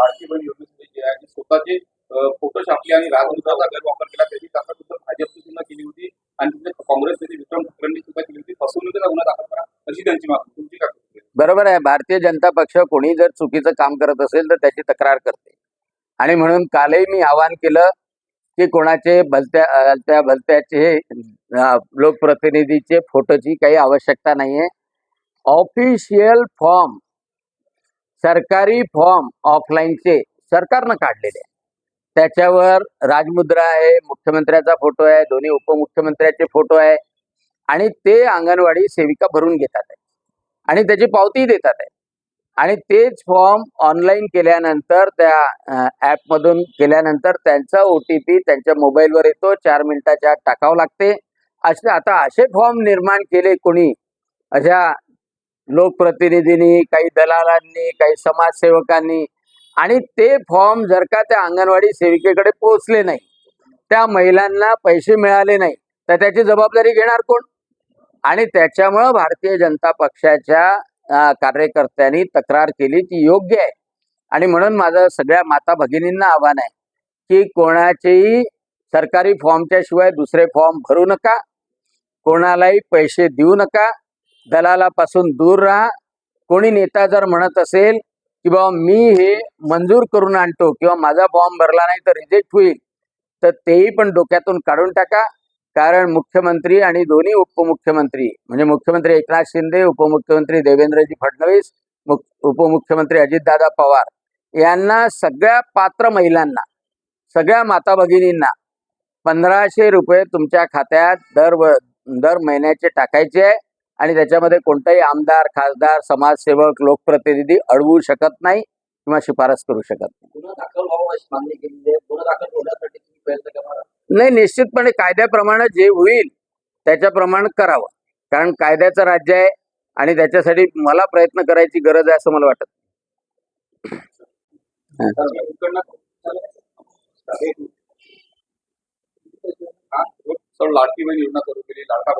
लाडकी बहीण योजनेमध्ये जे आहे स्वतःचे फोटो छापले आणि राजमुद्राचा गैरवापर केला त्याची तक्रार सुद्धा भाजपची सुद्धा केली होती. आणि तिथे काँग्रेस नेते विक्रम ठाकरेंनी सुद्धा केली होती फसवणुकीचा गुन्हा दाखल करा अशी त्यांची मागणी तुमची काय बरोबर आहे. भारतीय जनता पक्ष कोणी जर चुकीचं काम करत असेल तर त्याची तक्रार करते. आणि म्हणून कालही मी आवाहन केलं की कोणाचे भलत्या भलत्या भलत्याचे लोकप्रतिनिधीचे फोटोची काही आवश्यकता नाहीये. ऑफिशियल फॉर्म सरकारी फॉर्म ऑफलाईनचे सरकारनं काढलेले. आहे त्याच्यावर राजमुद्रा आहे मुख्यमंत्र्याचा फोटो आहे दोन्ही उपमुख्यमंत्र्याचे फोटो आहे. आणि ते अंगणवाडी सेविका भरून घेतात आहे. आणि त्याची पावती देतात आहे. आणि तेच फॉर्म ऑनलाईन केल्यानंतर त्या ॲपमधून केल्यानंतर त्यांचा ओ टी पी त्यांच्या मोबाईलवर येतो. चार मिनिटाच्या आत टाकावं लागते. असे आता असे फॉर्म निर्माण केले कोणी अशा लोकप्रतिनिधींनी काही दलालांनी काही समाजसेवकांनी आणि ते फॉर्म जर का त्या अंगणवाडी सेविकेकडे पोहोचले नाही त्या महिलांना पैसे मिळाले नाही तर त्याची जबाबदारी घेणार कोण? आणि त्याच्यामुळं भारतीय जनता पक्षाच्या कार्यकर्त्यांनी तक्रार केली ती योग्य आहे. आणि म्हणून माझं सगळ्या माता भगिनींना आव्हान आहे की कोणाचेही सरकारी फॉर्मच्या शिवाय दुसरे फॉर्म भरू नका कोणालाही पैसे देऊ नका दलालापासून दूर राहा. कोणी नेता जर म्हणत असेल की बाबा मी हे मंजूर करून आणतो किंवा माझा बॉम्ब भरला नाही तर रिजेक्ट होईल तर तेही पण डोक्यातून काढून टाका. कारण मुख्यमंत्री आणि दोन्ही उपमुख्यमंत्री म्हणजे मुख्यमंत्री एकनाथ शिंदे उपमुख्यमंत्री देवेंद्रजी फडणवीस मुख- उपमुख्यमंत्री अजितदादा पवार यांना सगळ्या पात्र महिलांना सगळ्या माता भगिनींना पंधराशे रुपये तुमच्या खात्यात दर दर महिन्याचे टाकायचे आहे. आणि त्याच्यामध्ये कोणताही आमदार खासदार समाजसेवक लोकप्रतिनिधी अडवू शकत नाही किंवा शिफारस करू शकत नाही. निश्चितपणे कायद्याप्रमाणे जे होईल त्याच्याप्रमाणे करावं. कारण कायद्याचं राज्य आहे आणि त्याच्यासाठी मला प्रयत्न करायची गरज आहे असं मला वाटत लाडकी बहीण योजना सुरू केली. लाडका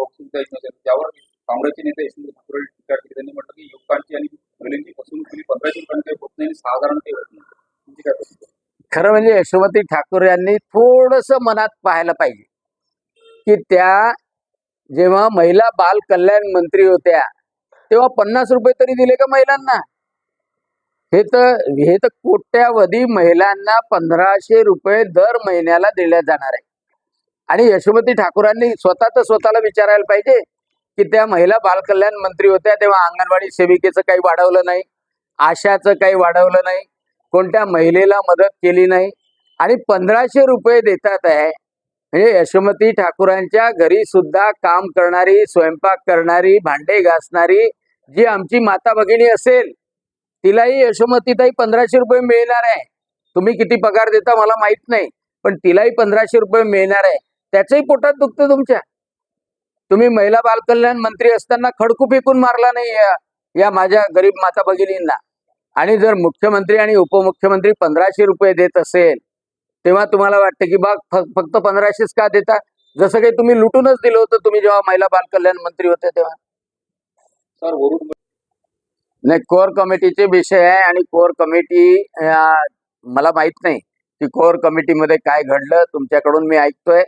त्यावर काँग्रेसचे नेते यशवंत ठाकूर टीका केली. त्यांनी म्हटलं की युवकांची आणि मुलींची फसवणूक केली. पंधराशे रुपयांचे होत नाही साधारण सहा होत नाही. तुमची काय खरं म्हणजे यशोमती ठाकूर यांनी थोडस मनात पाहायला पाहिजे की त्या जेव्हा महिला बाल कल्याण मंत्री होत्या तेव्हा पन्नास रुपये तरी दिले का महिलांना? हे तर हे तर कोट्यावधी महिलांना पंधराशे रुपये दर महिन्याला दिल्या जाणार आहे. आणि यशोमती ठाकूरांनी स्वतः तर स्वतःला विचारायला पाहिजे की त्या महिला बालकल्याण मंत्री होत्या तेव्हा अंगणवाडी सेविकेचं काही वाढवलं नाही आशाचं काही वाढवलं नाही कोणत्या महिलेला मदत केली नाही आणि पंधराशे रुपये देतात आहे. म्हणजे यशोमती ठाकूरांच्या घरी सुद्धा काम करणारी स्वयंपाक करणारी भांडे घासणारी जी आमची माता भगिनी असेल तिलाही यशोमतीताई पंधराशे रुपये मिळणार आहे. तुम्ही किती पगार देता मला माहीत नाही पण तिलाही पंधराशे रुपये मिळणार आहे. त्याचंही पोटात दुखतं तुमच्या. तुम्ही महिला बालकल्याण मंत्री असताना खडकू फेकून मारला नाही या, या माझ्या गरीब माता भगिनींना. आणि जर मुख्यमंत्री आणि उपमुख्यमंत्री पंधराशे रुपये देत असेल तेव्हा तुम्हाला वाटतं की बा फ- फक्त पंधराशेच का देता? जसं काही तुम्ही लुटूनच दिलं होतं तुम्ही जेव्हा महिला बाल कल्याण मंत्री होते तेव्हा. नाही कोर कमिटीचे विषय आहे आणि कोर कमिटी मला माहीत नाही की कोर कमिटीमध्ये काय घडलं. तुमच्याकडून मी ऐकतोय.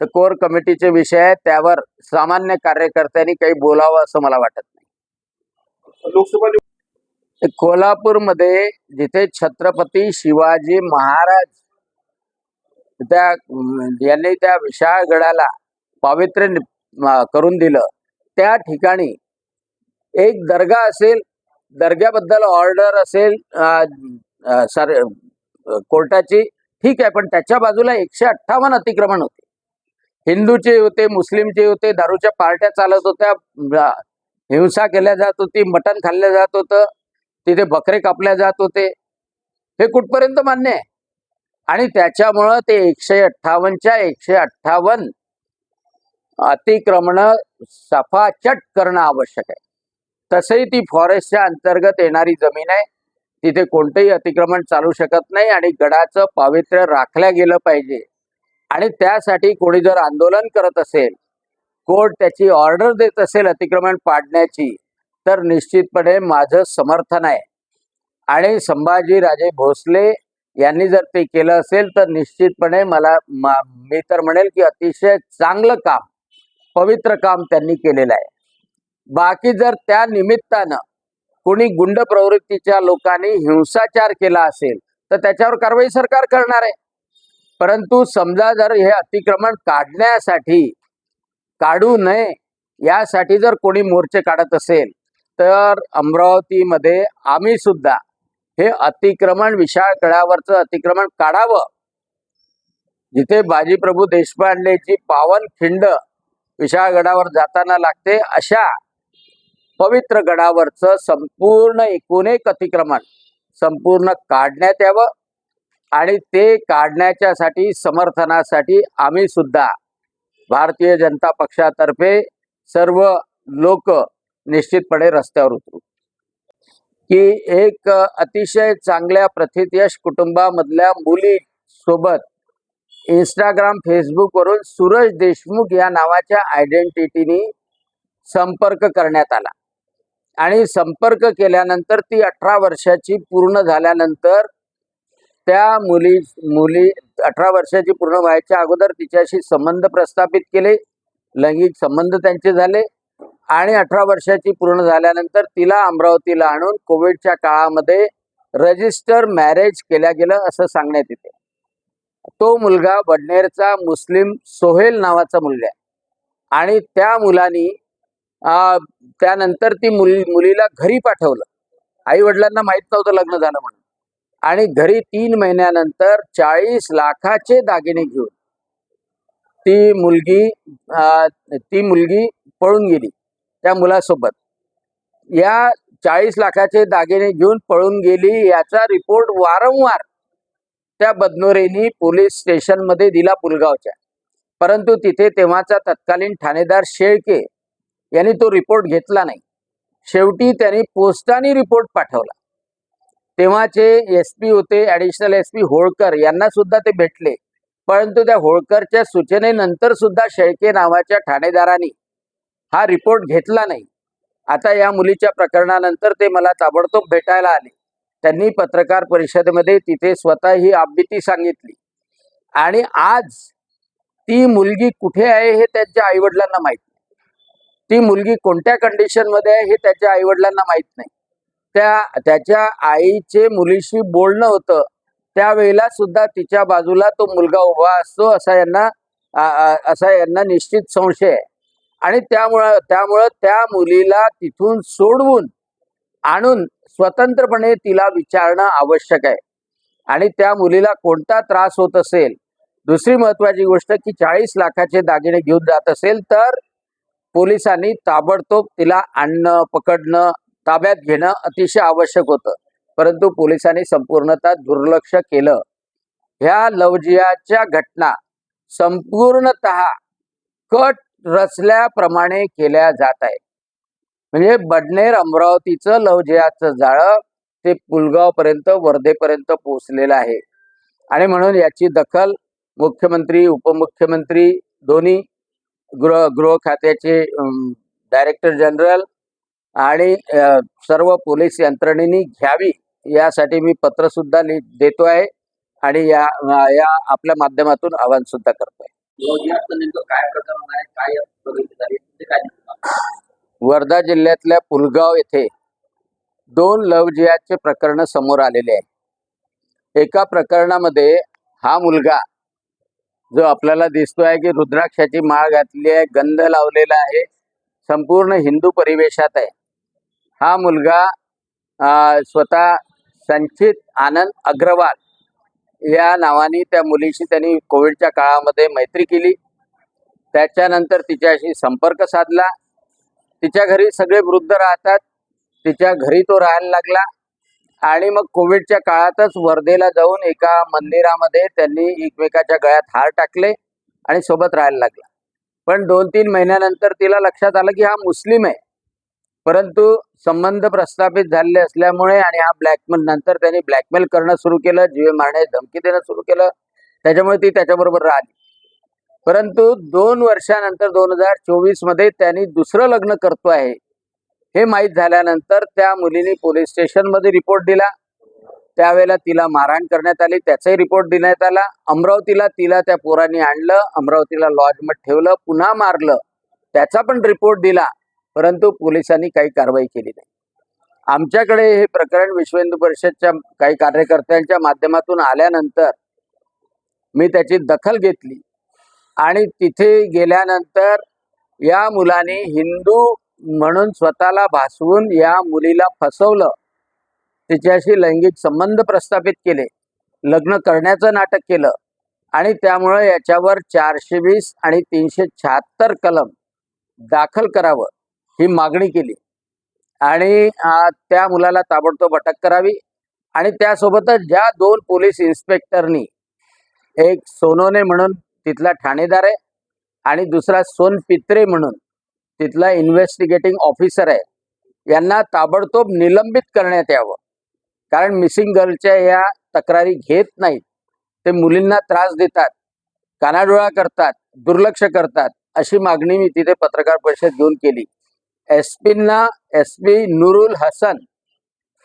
तर कोर कमिटीचे विषय त्यावर सामान्य कार्यकर्त्यांनी काही बोलावं असं मला वाटत नाही. लोकसभा कोल्हापूरमध्ये जिथे छत्रपती शिवाजी महाराज त्या यांनी त्या विशाळ गडाला पावित्र्य करून दिलं त्या ठिकाणी एक दर्गा असेल दर्ग्याबद्दल ऑर्डर असेल सर कोर्टाची ठीक आहे पण त्याच्या बाजूला एकशे अठ्ठावन्न अतिक्रमण होते. हिंदूचे होते मुस्लिमचे होते दारूच्या पार्ट्या चालत होत्या हिंसा केल्या जात होती मटण खाल्लं जात होतं तिथे बकरे कापल्या जात होते. हे कुठपर्यंत मान्य आहे? आणि त्याच्यामुळं ते एकशे अठ्ठावन्नच्या एकशे अठ्ठावन्न अतिक्रमण सफाचट करणं आवश्यक आहे. तसंही ती फॉरेस्टच्या अंतर्गत येणारी जमीन आहे. तिथे कोणतंही अतिक्रमण चालू शकत नाही आणि गडाचं पावित्र्य राखल्या गेलं पाहिजे. आणि त्यासाठी कोणी जर आंदोलन करत असेल कोर्ट त्याची ऑर्डर देत असेल अतिक्रमण पाडण्याची तर निश्चितपणे माझं समर्थन आहे. आणि संभाजीराजे भोसले यांनी जर ते केलं असेल तर निश्चितपणे मला मी तर म्हणेल की अतिशय चांगलं काम पवित्र काम त्यांनी केलेलं आहे. बाकी जर त्या निमित्तानं कोणी गुंड प्रवृत्तीच्या लोकांनी हिंसाचार केला असेल तर त्याच्यावर कारवाई सरकार करणार आहे. परंतु समजा जर हे अतिक्रमण काढण्यासाठी काढू नये यासाठी जर कोणी मोर्चे काढत असेल तर अमरावतीमध्ये आम्ही सुद्धा हे अतिक्रमण विशाळ गडावरचं अतिक्रमण काढावं. जिथे बाजीप्रभू देशपांडेची पावन खिंड विशाळ गडावर जाताना लागते अशा पवित्र गडावरचं संपूर्ण एकूण एक अतिक्रमण संपूर्ण काढण्यात यावं. आणि ते काढण्याच्यासाठी समर्थनासाठी आम्ही सुद्धा भारतीय जनता पक्षातर्फे सर्व लोक निश्चितपणे रस्त्यावर उतरू. की एक अतिशय चांगल्या प्रथितयश कुटुंबामधल्या मुली सोबत इंस्टाग्राम फेसबुकवरून सूरज देशमुख या नावाच्या आयडेंटिटीनी संपर्क करण्यात आला. आणि संपर्क केल्यानंतर ती अठरा वर्षाची पूर्ण झाल्यानंतर त्या मुली मुली अठरा वर्षाची पूर्ण व्हायच्या अगोदर तिच्याशी संबंध प्रस्थापित केले. लैंगिक संबंध त्यांचे झाले आणि अठरा वर्षाची पूर्ण झाल्यानंतर तिला अमरावतीला आणून कोविडच्या काळामध्ये रजिस्टर मॅरेज केल्या गेलं असं सांगण्यात येते. तो मुलगा वडनेरचा मुस्लिम सोहेल नावाचा मुलगा आहे. आणि त्या मुलानी त्यानंतर ती मुली मुलीला घरी पाठवलं. आई वडिलांना माहीत नव्हतं लग्न झालं म्हणून. आणि घरी तीन महिन्यानंतर चाळीस लाखाचे दागिने घेऊन ती मुलगी आ, ती मुलगी पळून गेली त्या मुलासोबत. या चाळीस लाखाचे दागिने घेऊन पळून गेली याचा रिपोर्ट वारंवार त्या बदनोरेनी पोलीस स्टेशनमध्ये दिला पुलगावच्या. परंतु तिथे तेव्हाचा तत्कालीन ठाणेदार शेळके यांनी तो रिपोर्ट घेतला नाही. शेवटी त्यांनी पोस्टाने रिपोर्ट पाठवला. तेव्हाचे एस पी होते ॲडिशनल एस पी होळकर यांना सुद्धा ते भेटले. परंतु त्या होळकरच्या सूचनेनंतर सुद्धा शेळके नावाच्या ठाणेदारांनी हा रिपोर्ट घेतला नाही. आता या मुलीच्या प्रकरणानंतर ते मला ताबडतोब भेटायला आले. त्यांनी पत्रकार परिषदेमध्ये तिथे स्वतः ही आबीती सांगितली. आणि आज ती मुलगी कुठे आहे हे त्यांच्या आईवडिलांना माहीत नाही. ती मुलगी कोणत्या कंडिशनमध्ये आहे हे त्याच्या आईवडिलांना माहीत नाही. त्या त्याच्या आईचे मुलीशी बोलणं होतं. त्यावेळेला सुद्धा तिच्या बाजूला तो मुलगा उभा असतो असा यांना असा यांना निश्चित संशय आहे. आणि त्यामुळं त्यामुळं त्या मुलीला तिथून सोडवून आणून स्वतंत्रपणे तिला विचारणं आवश्यक आहे. आणि त्या मुलीला कोणता त्रास होत असेल दुसरी महत्वाची गोष्ट की चाळीस लाखाचे दागिने घेऊन जात असेल तर पोलिसांनी ताबडतोब तिला आणणं पकडणं ताब्यात घेणं अतिशय आवश्यक होतं. परंतु पोलिसांनी संपूर्णतः दुर्लक्ष केलं. ह्या लवजियाच्या घटना संपूर्णत कट रचल्याप्रमाणे केल्या जात आहे म्हणजे बडनेर अमरावतीचं लवजियाचं जाळं ते पुलगावपर्यंत वर्धेपर्यंत पोहोचलेलं आहे. आणि म्हणून याची दखल मुख्यमंत्री उपमुख्यमंत्री दोन्ही गृह गृह खात्याचे डायरेक्टर जनरल आणि सर्व पोलीस यंत्रणेनी घ्यावी यासाठी मी पत्र सुद्धा लि देतो आहे आणि या या आपल्या माध्यमातून आवाहन सुद्धा करतोय नेमकं? वर्धा जिल्ह्यातल्या पुलगाव येथे दोन लवजियाचे प्रकरण समोर आलेले आहे एका प्रकरणामध्ये हा मुलगा जो आपल्याला दिसतो आहे की रुद्राक्षाची माळ घातली आहे गंध लावलेला आहे संपूर्ण हिंदू परिवेशात आहे. हा मुलगा स्वतः संचित आनंद अग्रवाल. या नावाने त्या मुलीशी त्यांनी कोविडच्या काळामध्ये मैत्री केली. त्याच्यानंतर तिच्याशी संपर्क साधला. तिच्या घरी सगळे वृद्ध राहतात. तिच्या घरी तो राहायला लागला. आणि मग कोविडच्या काळातच वर्धेला जाऊन एका मंदिरामध्ये त्यांनी एकमेकाच्या गळ्यात हार टाकले आणि सोबत राहायला लागला. पण दोन तीन महिन्यानंतर तिला लक्षात आलं की हा मुस्लिम आहे. परंतु संबंध प्रस्थापित झालेले असल्यामुळे आणि हा ब्लॅकमेल नंतर त्यांनी ब्लॅकमेल करणं सुरू केलं जीवे मारण्याची धमकी देणं सुरू केलं त्याच्यामुळे ती त्याच्याबरोबर राहिली. परंतु दोन वर्षानंतर दोन हजार चोवीसमध्ये त्यांनी दुसरं लग्न करतो आहे. हे माहीत झाल्यानंतर त्या मुलीने पोलीस स्टेशनमध्ये रिपोर्ट दिला. त्यावेळेला तिला मारहाण करण्यात आली. त्याचाही रिपोर्ट देण्यात आला. अमरावतीला तिला त्या पोरांनी आणलं. अमरावतीला लॉजमध्ये ठेवलं. पुन्हा मारलं. त्याचा पण रिपोर्ट दिला. परंतु पोलिसांनी काही कारवाई केली नाही. आमच्याकडे हे प्रकरण विश्व हिंदू परिषदच्या काही कार्यकर्त्यांच्या माध्यमातून आल्यानंतर मी त्याची दखल घेतली आणि तिथे गेल्यानंतर या मुलाने हिंदू म्हणून स्वतःला भासवून या मुलीला फसवलं. तिच्याशी लैंगिक संबंध प्रस्थापित केले लग्न करण्याचं नाटक केलं आणि त्यामुळं याच्यावर चारशे वीस आणि तीनशे शहात्तर कलम दाखल करावं. ही मागणी केली. आणि त्या मुलाला ताबडतोब अटक करावी आणि त्यासोबतच ज्या दोन पोलीस इन्स्पेक्टरनी एक सोनोने म्हणून तिथला ठाणेदार आहे आणि दुसरा सोन पित्रे म्हणून तिथला इन्व्हेस्टिगेटिंग ऑफिसर आहे यांना ताबडतोब निलंबित करण्यात यावं. कारण मिसिंग गर्लच्या या तक्रारी घेत नाहीत. ते मुलींना त्रास देतात कानाडोळा करतात दुर्लक्ष करतात अशी मागणी मी तिथे पत्रकार परिषद घेऊन केली. एस पींना एस पी नुरुल हसन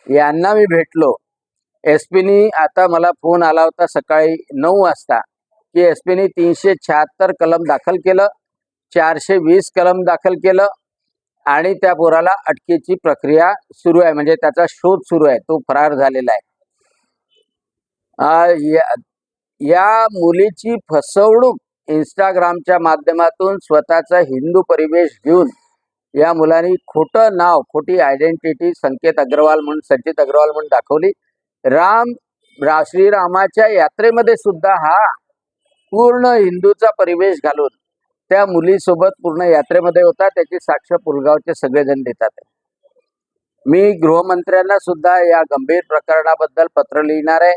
यांना मी भेटलो. एस पीनी आता मला फोन आला होता सकाळी नऊ वाजता की एस पीने तीनशे शहात्तर कलम दाखल केलं चारशे वीस कलम दाखल केलं आणि त्या पोराला अटकेची प्रक्रिया सुरू आहे म्हणजे त्याचा शोध सुरू आहे तो फरार झालेला आहे. या- या मुलीची फसवणूक इंस्टाग्रामच्या माध्यमातून स्वतःचा हिंदू परिवेश घेऊन या मुलांनी खोटं नाव खोटी आयडेंटिटी संकेत अग्रवाल म्हणून संचित अग्रवाल म्हणून दाखवली. राम रा श्रीरामाच्या यात्रेमध्ये सुद्धा हा पूर्ण हिंदूचा परिवेश घालून त्या मुलीसोबत पूर्ण यात्रेमध्ये होता. त्याची साक्ष पुलगावचे सगळेजण देतात. मी गृहमंत्र्यांना सुद्धा या गंभीर प्रकरणाबद्दल पत्र लिहिणार आहे.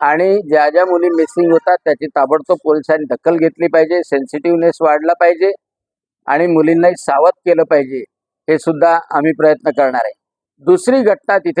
आणि ज्या ज्या मुली मिसिंग होतात त्याची ताबडतोब पोलिसांनी दखल घेतली पाहिजे. सेन्सिटिव्हनेस वाढला पाहिजे. आणि मुलींनाही सावध केलं पाहिजे हे सुद्धा आम्ही प्रयत्न करणार आहे. दुसरी घटना तिथे